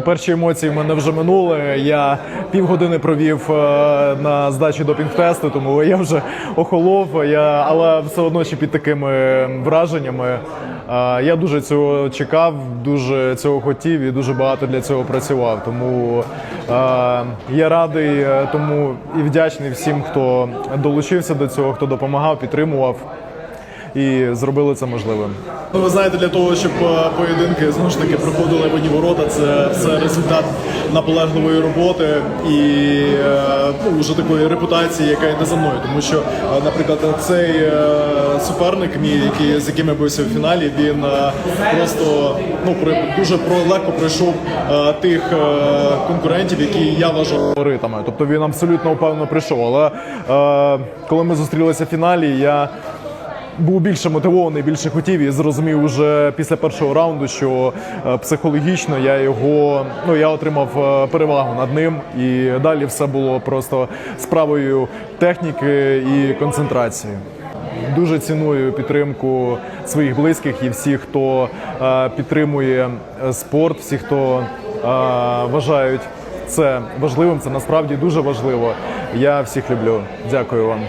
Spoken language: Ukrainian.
Перші емоції в мене вже минули. Я півгодини провів е, на здачі допінг-тесту, тому я вже охолов. Я, але все одно ще під такими враженнями. Е, Я дуже цього чекав, дуже цього хотів і дуже багато для цього працював. Тому е, я радий, тому і вдячний всім, хто долучився до цього, хто допомагав, підтримував і зробили це можливим. Ну, ви знаєте, для того, щоб е, поєдинки знову ж таки проходили в одні ворота, це все результат наполегливої роботи і е, ну, вже такої репутації, яка йде за мною. Тому що, е, наприклад, цей суперник, мій, який з яким я бився в фіналі, він просто ну дуже легко пройшов тих конкурентів, які я вважав фаворитами. Тобто він абсолютно впевнено прийшов. Але коли ми зустрілися в фіналі, я був більше мотивований, більше хотів і зрозумів уже після першого раунду, що е, психологічно я його ну я отримав е, перевагу над ним, і далі все було просто справою техніки і концентрації. Дуже ціную підтримку своїх близьких і всіх, хто е, підтримує спорт, всі, хто вважають це важливим. Це насправді дуже важливо. Я всіх люблю. Дякую вам.